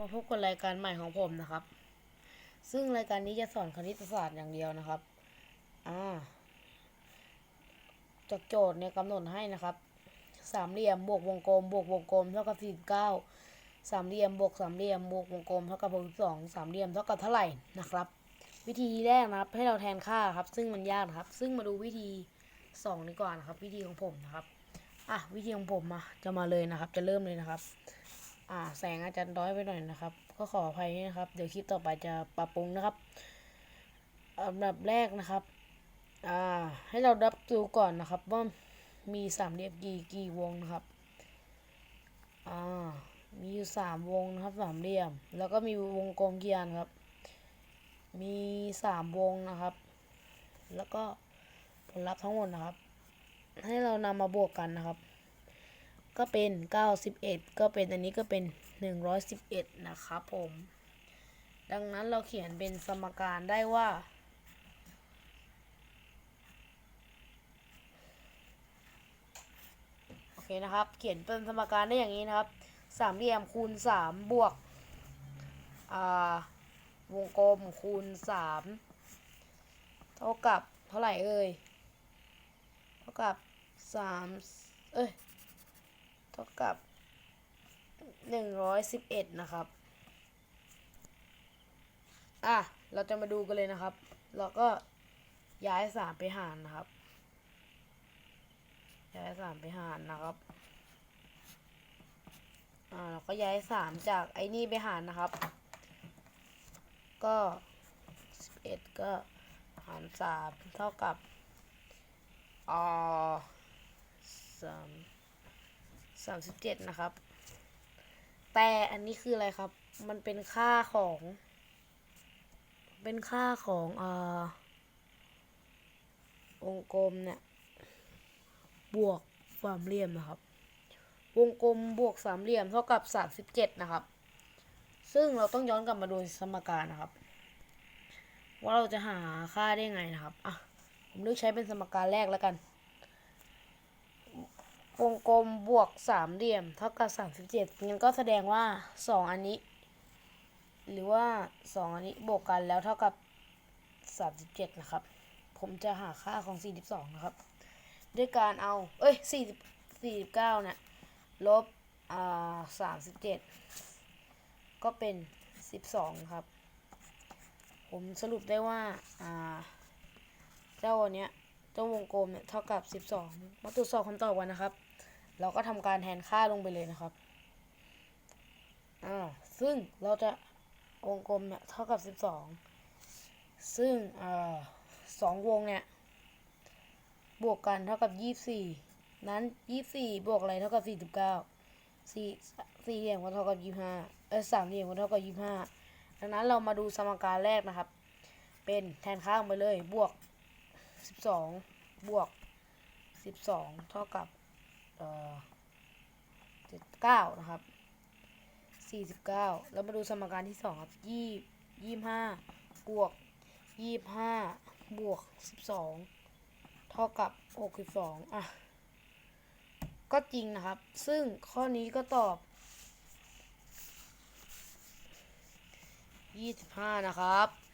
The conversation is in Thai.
มาพบกับรายการใหม่ของผมนะครับ ซึ่งรายการนี้จะสอนคณิตศาสตร์อย่างเดียวนะครับ อ่าจากโจทย์เนี่ยกำหนดให้นะครับ สามเหลี่ยมบวกวงกลมบวกวงกลมเท่ากับสี่สิบเก้าสามเหลี่ยมบวกสามเหลี่ยมบวกวงกลมเท่ากับหกสิบสองสามเหลี่ยมเท่ากับเท่าไหร่นะครับ วิธีแรกนะครับ ให้เราแทนค่าครับ ซึ่งมันยากนะครับ ซึ่งมาดูวิธีสองดีกว่านะครับ วิธีของผมนะครับ อะวิธีของผมมาจะมาเลยนะครับ จะเริ่มเลยนะครับ อ่าแสงอาจจะน้อยไปหน่อยนะครับ ก็ขออภัยนะครับ เดี๋ยวคลิปต่อไปจะปรับปรุงนะครับอันดับแรกนะครับ อ่า ให้เรารับดูก่อนนะครับ ว่ามีสามเหลี่ยมกี่กี่วงนะครับ อ่า มีอยู่สามวงนะครับสามเหลี่ยม แล้วก็มีวงกลมกี่อันครับ มีสามวงนะครับ แล้วก็ผลลัพธ์ทั้งหมดนะครับ ให้เรานำมาบวกกันนะครับ ก็เป็น 91 ก็เป็นอันนี้ก็เป็น 111 นะครับผม ดังนั้นเราเขียนเป็นสมการได้ว่า โอเคนะครับ เขียนเป็นสมการได้อย่างนี้นะครับ สามเหลี่ยมคูณ 3 บวกวงกลมคูณ 3 เท่ากับเท่าไหร่เอ่ย เท่ากับ 3 เอ้ย ท่ากับ111นะครับ อะ เราจะมาดูกันเลยนะครับ เราก็ย้าย3ไปหารนะครับ ย้าย3ไปหารนะครับ อ่า เราก็ย้าย3จากไอ้นี่ไปหารนะครับ ก็11ก็หาร3เท่ากับอ่าสาม สามสิบเจ็ดนะครับ แต่อันนี้คืออะไรครับ มันเป็นค่าของ เป็นค่าของอ่าวงกลมเนี่ย บวกสามเหลี่ยมนะครับ วงกลมบวกสามเหลี่ยมเท่ากับสามสิบเจ็ดนะครับ ซึ่งเราต้องย้อนกลับมาดูสมการนะครับ ว่าเราจะหาค่าได้ไงนะครับ อะ ผมเลือกใช้เป็นสมการแรกแล้วกัน วงกลมบวกสามเหลี่ยม เท่ากับสามสิบเจ็ดงั้นก็แสดงว่าสองอันนี้ หรือว่าสองอันนี้บวกกันแล้วเท่ากับสามสิบเจ็ดนะครับ ผมจะหาค่าของสี่สิบสองนะครับ ด้วยการเอา เอ้ยสี่สิบสี่สิบเก้าเนี่ยลบอ่าสามสิบเจ็ดก็เป็นสิบสองครับ ผมสรุปได้ว่าอ่าเจ้าอันเนี้ยเจ้าวงกลมเนี่ยเท่ากับ 12 มาตรวจสอบคำตอบกันนะครับ เราก็ทำการแทนค่าลงไปเลยนะครับอ่าซึ่งเราจะวงกลมเนี่ยเท่ากับ 12 ซึ่งอ่าสองวงเนี่ย บวกกันเท่ากับ 24 นั้น 24 บวกอะไรเท่ากับ 49สี่สี่เหลี่ยมก็เท่ากับ 25 เออสามเหลี่ยมก็เท่ากับ 25 ดังนั้นเรามาดูสมการแรกนะครับ เป็นแทนค่าลงไปเลยบวกสิบสองบวกสิบสองเท่ากับ เจ็ดเก้านะครับสี่สิบเก้าแล้วมาดูสมการที่สองครับยี่ยี่ห้าบวกยี่ห้าบวกสิบสองเท่ากับหกสิบสองอะ ก็จริงนะครับ ซึ่งข้อนี้ก็ตอบยี่สิบห้านะครับ